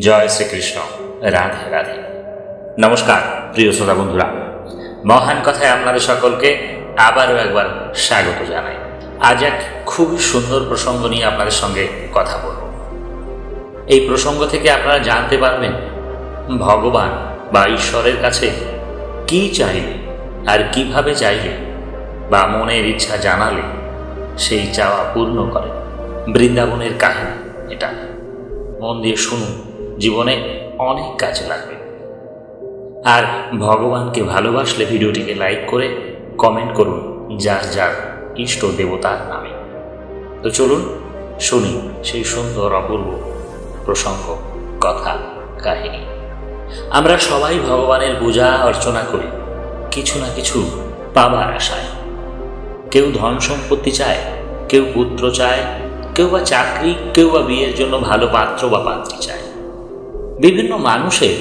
জয় শ্রীকৃষ্ণ। রাধে রাধে। নমস্কার, প্রিয় শ্রোতা বন্ধুরা মহান কথায় আপনাদের সকলকে আবারও একবার স্বাগত জানাই। আজ এক খুবই সুন্দর প্রসঙ্গ নিয়ে আপনাদের সঙ্গে কথা বলব। এই প্রসঙ্গ থেকে আপনারা জানতে পারবেন, ভগবান বা ঈশ্বরের কাছে কি চাইলে আর কীভাবে চাইলে বা মনের ইচ্ছা জানালে সেই চাওয়া পূর্ণ করে। বৃন্দাবনের কাহিনী এটা। মন দিয়ে শুনুন। জীবনে অনেক কাজে লাগবে। আর ভগবানকে ভালোবাসলে ভিডিওটিকে লাইক করে কমেন্ট করুন যার যার ইষ্ট দেবতার নামে। তো চলুন, শুনি সেই সুন্দর অপূর্ব প্রসঙ্গ, কথা, কাহিনী। আমরা সবাই ভগবানের পূজা অর্চনা করি, কিছু না কিছু পাবার আশায়। কেউ ধন সম্পত্তি চায়, কেউ পুত্র চায়, কেউ বা চাকরি, কেউ বা বিয়ের জন্য ভালো পাত্র বা পাত্রী চায়। বিভিন্ন মানুষের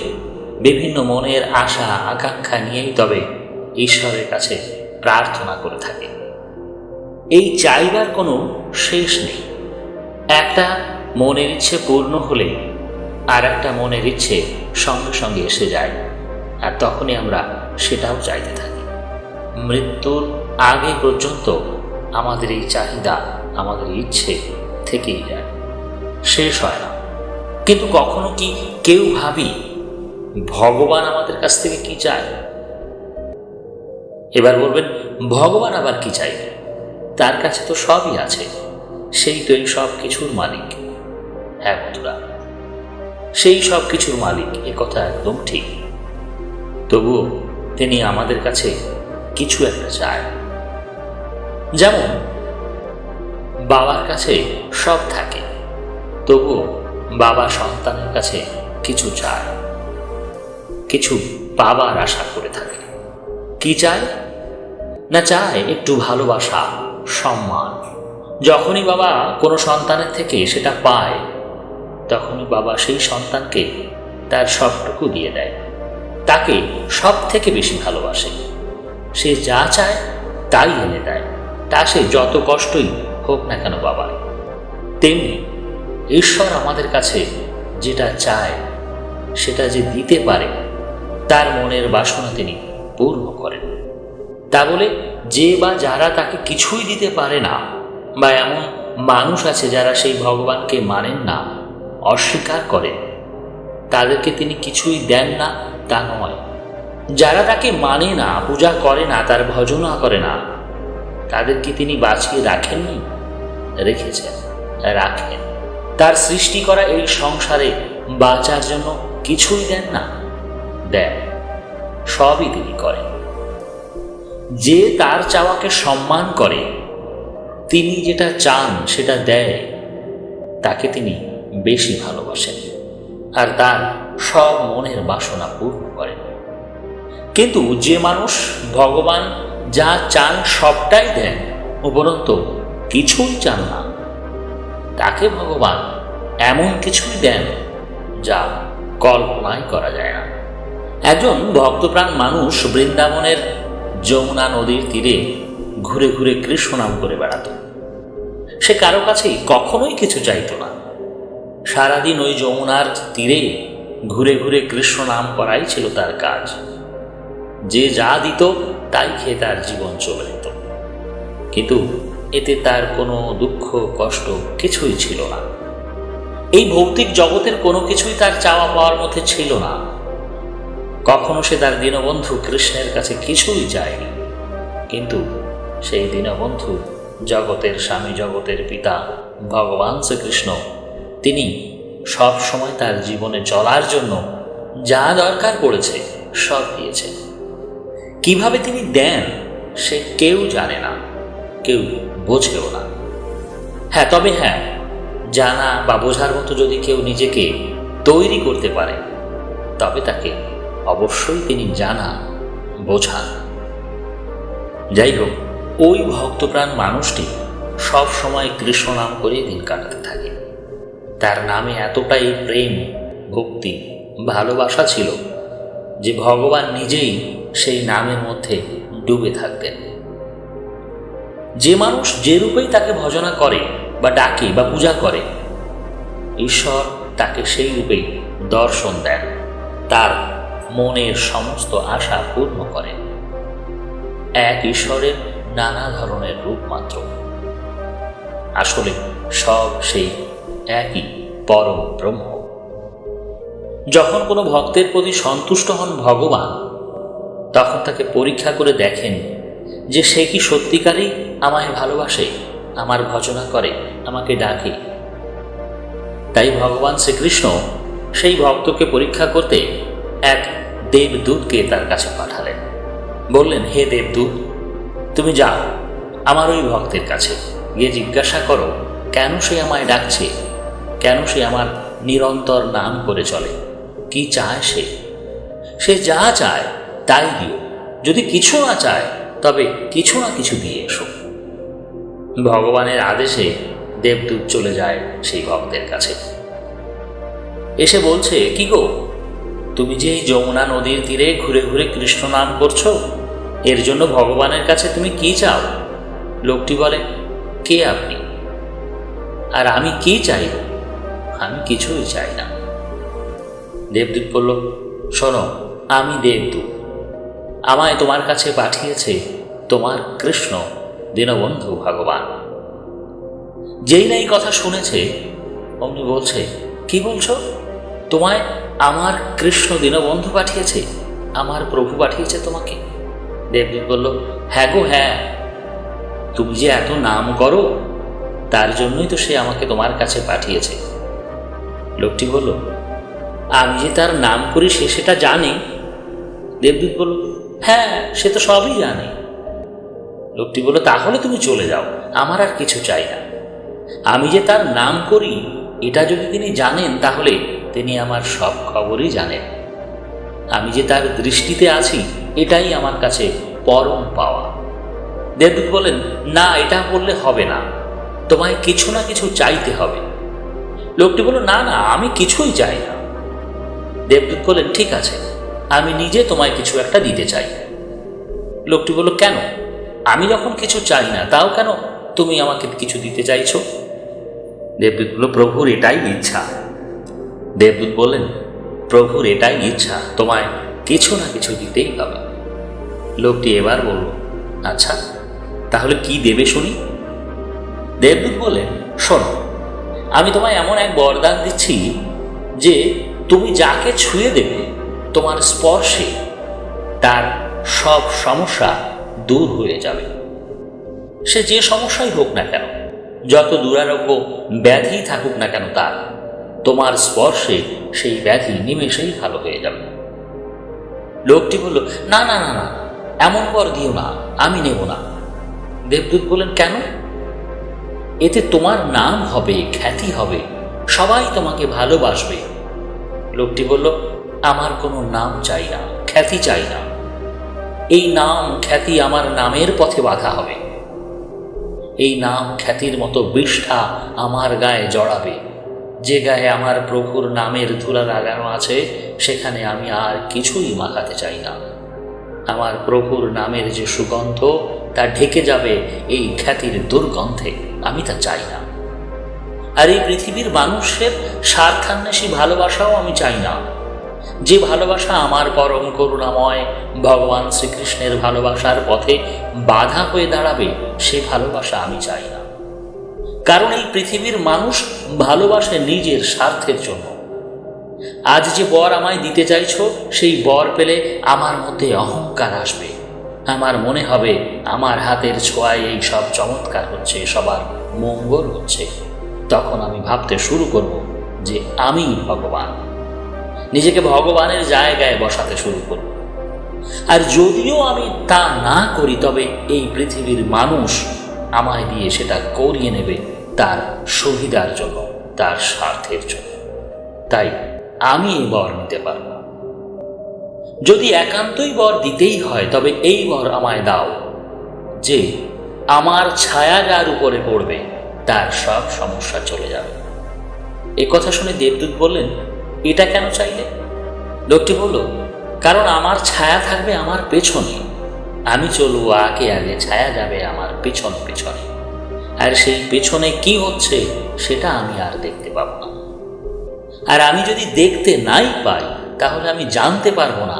বিভিন্ন মনের আশা, আকাঙ্ক্ষা নিয়েই তবে ঈশ্বরের কাছে প্রার্থনা করে থাকে। এই চাইবার কোনো শেষ নেই। একটা মনের ইচ্ছে পূর্ণ হলে আর একটা মনের ইচ্ছে সঙ্গে সঙ্গে এসে যায়, আর তখনই আমরা সেটাও চাইতে থাকি। মৃত্যুর আগে পর্যন্ত আমাদের এই চাহিদা, আমাদের ইচ্ছে থেকেই যায়। শেষ হয় না। কিন্তু কখনো কি কেউ ভাবি ভগবান আমাদের কাছ থেকে কি চায়? এবার বলবেন, ভগবান আবার কি চাইবে তার কাছে তো সবই আছে। সেই তো এই সব কিছুর মালিক। হ্যাঁ বন্ধুরা, সেই সব কিছুর মালিক, এ কথা একদম ঠিক। তবুও তিনি আমাদের কাছে কিছু একটা চায়। যেমন, বাবার কাছে সব থাকে। তবুও বাবা সন্তানের কাছে কিছু চায়। কিছু পাবার আশা করে থাকে। কি চায়? না চায় একটু ভালোবাসা, সম্মান। যখনই বাবা কোনো সন্তানের থেকে সেটা পায়, তখনই বাবা সেই সন্তানকে তার সবটুকু দিয়ে দেয়। তাকে সব থেকে বেশি ভালোবাসে। সে যা চায় তাই এনে দেয়। তা সে যত কষ্টই হোক না কেন বাবা তেমনি ঈশ্বর আমাদের কাছে যেটা চায়, সেটা যে দিতে পারে, তার মনের বাসনা তিনি পূর্ণ করেন। তা বলে, যে বা যারা তাকে কিছুই দিতে পারে না, বা এমন মানুষ আছে যারা সেই ভগবানকে মানেন না, অস্বীকার করেন তাদেরকে তিনি কিছুই দেন না, তা নয়। যারা তাকে মানে না, পূজা করে না, তার ভজনা করে না, তাদেরকে তিনি বাঁচিয়ে রাখেননি, রেখেছেন, রাখেন। তার সৃষ্টি করা এই সংসারে বাঁচার জন্য কিছুই দেন না। দেন, সবই তিনি করেন। যে তার চাওয়াকে সম্মান করে, তিনি যেটা চান সেটা দেয়, তাকে তিনি বেশি ভালোবাসেন আর তার সব মনের বাসনা পূর্ণ করেন। কিন্তু যে মানুষ ভগবান যা চান সবটাই দেন, উপরন্ত কিছুই চান না। তাকে ভগবান এমন কিছুই দেন যা কল্পনাই করা যায় না। একজন ভক্তপ্রাণ মানুষ বৃন্দাবনের যমুনা নদীর তীরে ঘুরে ঘুরে কৃষ্ণ নাম করে বেড়াত। সে কারও কাছেই কখনোই কিছু চাইতো না। সারাদিন ওই যমুনার তীরে ঘুরে ঘুরে কৃষ্ণ নাম করাই ছিল তার কাজ। যে যা দিত, তাই খেয়ে তার জীবন চলে যেত। কিন্তু এতে তার কোনো দুঃখ, কষ্ট কিছুই ছিল না। এই ভৌতিক জগতের কোনো কিছুই তার চাওয়া পাওয়ার মধ্যে ছিল না। কখনো সে তার দীনবন্ধু কৃষ্ণের কাছে কিছুই যায়নি। কিন্তু সেই দীনবন্ধু জগতের স্বামী, জগতের পিতা ভগবান শ্রীকৃষ্ণ, তিনি সব সময় তার জীবনে চলার জন্য যা দরকার পড়েছে সব দিয়েছে কীভাবে তিনি দেন, সে কেউ জানে না। কেউ বোঝেও না। হ্যাঁ তবে হ্যাঁ জানা বা বোঝার মতো যদি কেউ নিজেকে তৈরি করতে পারে, তবে তাকে অবশ্যই তিনি জানা, বোঝান। যাই হোক, ওই ভক্তপ্রাণ মানুষটি সব সময় কৃষ্ণ নাম করে দিন কাটাতে থাকে। তার নামে এতটাই প্রেম, ভক্তি, ভালোবাসা ছিল যে ভগবান নিজেই সেই নামের মধ্যে ডুবে থাকতেন। যে মানুষ যে রূপেই তাকে ভজনা করে বা ডাকে বা পূজা করে, ঈশ্বর তাকে সেই রূপেই দর্শন দেন। তার মনের সমস্ত আশা পূর্ণ করেন এক ঈশ্বরের নানা ধরনের রূপ মাত্র। আসলে সব সেই একই পরম ব্রহ্ম। যখন কোনো ভক্তের প্রতি সন্তুষ্ট হন ভগবান, তখন তাকে পরীক্ষা করে দেখেন যে সে কি সত্যিকারেই আমায় ভালোবাসে, আমার ভজনা করে, আমাকে ডাকে। তাই ভগবান শ্রীকৃষ্ণ সেই ভক্তকে পরীক্ষা করতে এক দেবদূতকে তার কাছে পাঠালেন। বললেন, হে দেবদূত, তুমি যাও, আমার ওই ভক্তের কাছে। গিয়ে জিজ্ঞাসা করো, কেন সে আমায় ডাকছে? কেন সে আমার নিরন্তর নাম করে চলে? কি চায় সে? সে যা চায়, তাই দিও। যদি কিছু না চায় তবে কিছু না কিছু দিয়ে এসো। ভগবানের আদেশে দেবদূত চলে যায় সেই ভক্তের কাছে। এসে বলছে, কি গো, তুমি যে এই যমুনা নদীর তীরে ঘুরে ঘুরে কৃষ্ণ নাম করছ, এর জন্য ভগবানের কাছে তুমি কি চাও? লোকটি বলে, কে আপনি? আর আমি কি চাইব? আমি কিছুই চাই না। দেবদূত বলল, শোনো, আমি দেবদূত। আমায় তোমার কাছে পাঠিয়েছে তোমার কৃষ্ণ দীনবন্ধু ভগবান। যেই না এই কথা শুনেছে, অমনি বলছে, কি বলছ? তোমায় আমার কৃষ্ণ দীনবন্ধু পাঠিয়েছে? আমার প্রভু পাঠিয়েছে তোমাকে? দেবদূত বলল হ্যাঁ গো হ্যাঁ। তুমি যে এত নাম করো, তার জন্যই তো সে আমাকে তোমার কাছে পাঠিয়েছে। লোকটি বলল, আমি যে তার নাম করি সে সেটা জানে? দেবদূত বলল হ্যাঁ সে তো সবই জানে। লোকটি বলল, তাহলে তুমি চলে যাও, আমার আর কিছু চাই না। আমি যে তার নাম করি, এটা যদি তিনি জানেন, তাহলে তিনি আমার সব খবরই জানেন। আমি যে তার দৃষ্টিতে আছি, এটাই আমার কাছে পরম পাওয়া। দেবদূত বলেন না, এটা বললে হবে না। তোমায় কিছু না কিছু চাইতে হবে। লোকটি বলল, না না, আমি কিছুই চাই না। দেবদূত বললেন, ঠিক আছে আমি নিজে তোমায় কিছু একটা দিতে চাই। লোকটি বলল, কেন? আমি যখন কিছু চাই না, তাও কেন তুমি আমাকে কিছু দিতে চাইছো? দেবদূত বলল, প্রভুর এটাই ইচ্ছা। দেবদূত বললেন, প্রভুর এটাই ইচ্ছা, তোমায় কিছু না কিছু দিতেই হবে। লোকটি এবার বলল আচ্ছা তাহলে কি দেবে শুনি? দেবদূত বললেন, শোনো, আমি তোমায় এমন এক বরদান দিচ্ছি যে তুমি যাকে ছুঁয়ে দেবে তোমার স্পর্শে তার সব সমস্যা দূর হয়ে যাবে। সে যে সমস্যাই হোক না কেন, যত দুরারোগ্য ব্যাধি থাকুক না কেন তার, তোমার স্পর্শে সেই ব্যাধি নিমেষেই ভালো হয়ে যাবে। লোকটি বলল, না না না না, এমন বর দিও না, আমি নেব না। দেবদূত বললেন, কেন? এতে তোমার নাম হবে, খ্যাতি হবে, সবাই তোমাকে ভালোবাসবে। লোকটি বলল আমার কোনো নাম চাই না, খ্যাতি চাই না। এই নাম, খ্যাতি আমার নামের পথে বাধা হবে। এই নাম, খ্যাতির মতো বিষ্ঠা আমার গায়ে জড়াবে। যে গায়ে আমার প্রভুর নামের ধুলা লাগানো আছে, সেখানে আমি আর কিছুই মাখাতে চাই না। আমার প্রভুর নামের যে সুগন্ধ, তা ঢেকে যাবে এই খ্যাতির দুর্গন্ধে, আমি তা চাই না। আর এই পৃথিবীর মানুষের স্বার্থান্বেষী ভালোবাসাও আমি চাই না। যে ভালোবাসা আমার পরম করুণাময় ভগবান শ্রীকৃষ্ণের ভালোবাসার পথে বাধা হয়ে দাঁড়াবে, সে ভালোবাসা আমি চাই না। কারণ এই পৃথিবীর মানুষ ভালোবাসে নিজের স্বার্থের জন্য। আজ যে বর আমায় দিতে চাইছ, সেই বর পেলে আমার মধ্যে অহংকার আসবে। আমার মনে হবে, আমার হাতের ছোঁয়ায় এই সব চমৎকার হচ্ছে, সবার মঙ্গল হচ্ছে। তখন আমি ভাবতে শুরু করব যে আমি ভগবান। নিজেকে ভগবানের জায়গায় বসাতে শুরু করব আর যদিও আমি তা না করি, তবে এই পৃথিবীর মানুষ আমায় দিয়ে সেটা করিয়ে নেবে তার সুবিধার জন্য, তার স্বার্থের জন্য। তাই আমি বর নিতে পারব যদি একান্তই বর দিতেই হয়, তবে এই বর আমায় দাও যে আমার ছায়া যার উপরে পড়বে, তার সব সমস্যা চলে যাবে। এ কথা শুনে দেবদূত বললেন এটা কেন চাইলে? লোকটি বলল, কারণ আমার ছায়া থাকবে আমার পেছনে। আমি চলবো আগে আগে, ছায়া যাবে আমার পেছন পেছনে। আর সেই পেছনে কি হচ্ছে সেটা আমি আর দেখতে পাবো না। আর আমি যদি দেখতে নাই পাই, তাহলে আমি জানতে পারব না,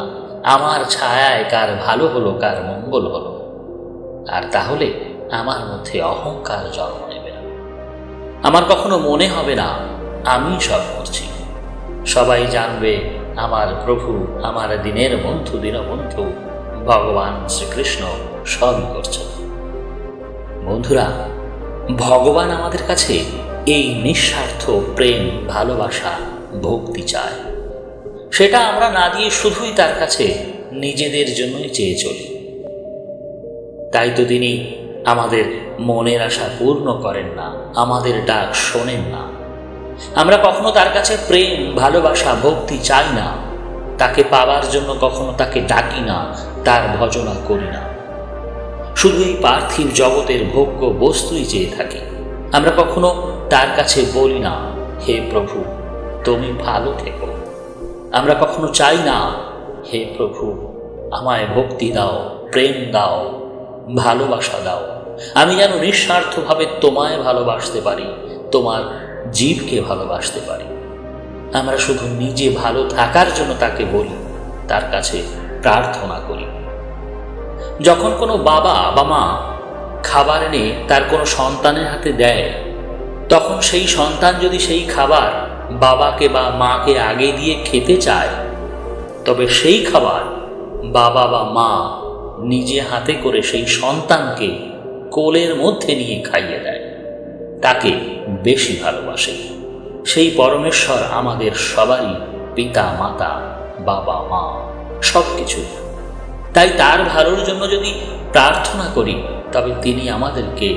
আমার ছায়ায় কার ভালো হলো, কার মঙ্গল হলো। আর তাহলে আমার মধ্যে অহংকার জন্ম নেবে না। আমার কখনো মনে হবে না, আমি সব করছি। সবাই জানবে, আমার প্রভু আমার দিনের বন্ধু, দীনবন্ধু, ভগবান শ্রীকৃষ্ণ সবই করছেন। বন্ধুরা, ভগবান আমাদের কাছে এই নিঃস্বার্থ প্রেম, ভালোবাসা, ভক্তি চায়। সেটা আমরা না দিয়ে শুধুই তার কাছে নিজেদের জন্যই চেয়ে চলি। তাই তো তিনি আমাদের মনের আশা পূর্ণ করেন না, আমাদের ডাক শোনেন না। আমরা কখনো তার কাছে প্রেম, ভালোবাসা, ভক্তি চাই না। তাকে পাওয়ার জন্য কখনো তাকে ডাকি না, তার ভজনা করি না। শুধু এই পার্থিব জগতের ভোগ্য বস্তুই চেয়ে থাকি। আমরা কখনো তার কাছে বলি না, হে প্রভু, তুমি ভালো থেকো। আমরা কখনো চাই না, হে প্রভু, আমায় ভক্তি দাও, প্রেম দাও, ভালোবাসা দাও। আমি যেন নিঃস্বার্থভাবে তোমায় ভালোবাসতে পারি, তোমার জীবকে ভালোবাসতে পারি। আমরা শুধু নিজে ভালো থাকার জন্য তাকে বলি, তার কাছে প্রার্থনা করি। যখন কোনো বাবা বা মা খাবার এনে তার কোনো সন্তানের হাতে দেয়, তখন সেই সন্তান যদি সেই খাবার বাবাকে বা মাকে আগে দিয়ে খেতে চায়, তবে সেই খাবার বাবা বা মা নিজে হাতে করে সেই সন্তানকে কোলের মধ্যে নিয়ে খাইয়ে দেয়। তাকে বেশি ভালোবাসে। সেই পরমেশ্বর আমাদের সবারই পিতা, মাতা, বাবা, মা সব কিছু তাই তার ভালোর জন্য যদি প্রার্থনা করি, তবে তিনি আমাদেরকে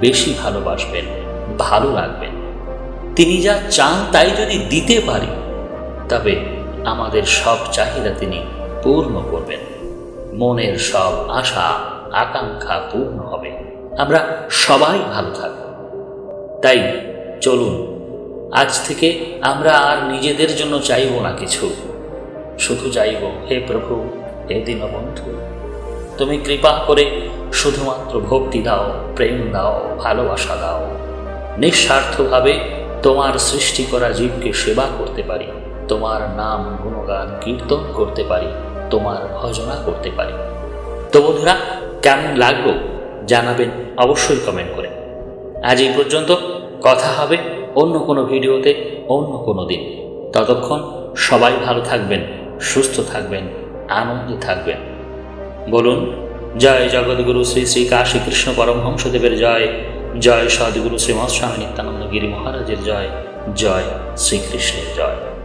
বেশি ভালোবাসবেন, ভালো রাখবেন। তিনি যা চান তাই যদি দিতে পারি, তবে আমাদের সব চাহিদা তিনি পূর্ণ করবেন। মনের সব আশা, আকাঙ্ক্ষা পূর্ণ হবে। আমরা সবাই ভালো থাকব। তাই চলুন, আজ থেকে আমরা আর নিজেদের জন্য চাইব না কিছু। শুধু চাইব, হে প্রভু হে দীনবন্ধু তুমি কৃপা করে শুধুমাত্র ভক্তি দাও, প্রেম দাও, ভালোবাসা দাও। নিঃস্বার্থভাবে তোমার সৃষ্টি করা জীবকে সেবা করতে পারি, তোমার নাম গুণগান কীর্তন করতে পারি, তোমার ভজনা করতে পারি। তো বন্ধুরা, কেমন লাগল জানাবেন অবশ্যই কমেন্ট করে। আজ এই পর্যন্ত। কথা হবে অন্য কোনো ভিডিওতে, অন্য কোনো দিন। ততক্ষণ সবাই ভালো থাকবেন, সুস্থ থাকবেন, আনন্দে থাকবেন। বলুন, জয় জগৎগুরু শ্রী শ্রী কাশী কৃষ্ণ পরমহংসদেবের জয় জয় সদ্গুরু শ্রীমৎ স্বামী নিত্যানন্দ গিরি মহারাজের জয় জয় শ্রীকৃষ্ণের জয়।